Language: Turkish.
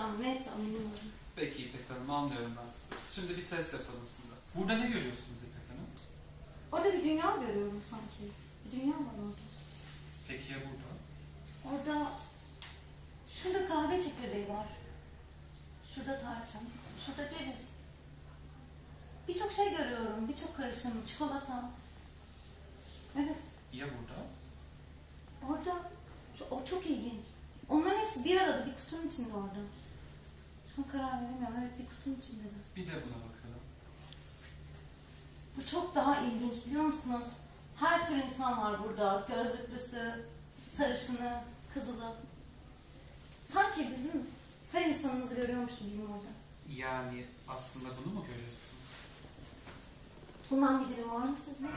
anlıyorum, anlıyorum ben sizi. Şimdi bir test yapalım size. Burada ne görüyorsunuz İpek Hanım? Orada bir dünya görüyorum sanki. Bir dünya var orada. Peki ya burada? Orada şurada kahve çekirdeği var. Şurada tarçın. Şurada ceviz. Birçok şey görüyorum. Birçok karışım. Çikolata. Evet. Ya burada? Orada o çok ilginç. Onların hepsi bir arada bir kutunun içinde orada. An karar veremiyorum. Evet bir kutunun içinde de. Bir de buna bakalım. Bu çok daha ilginç biliyor musunuz? Her tür insan var burada. Gözlüklüsü, sarışını, kızılı. Sanki bizim her insanımızı görüyormuş gibiyim orada. Yani aslında bunu mu görüyorsunuz? Bundan bir dilim var mı sizin?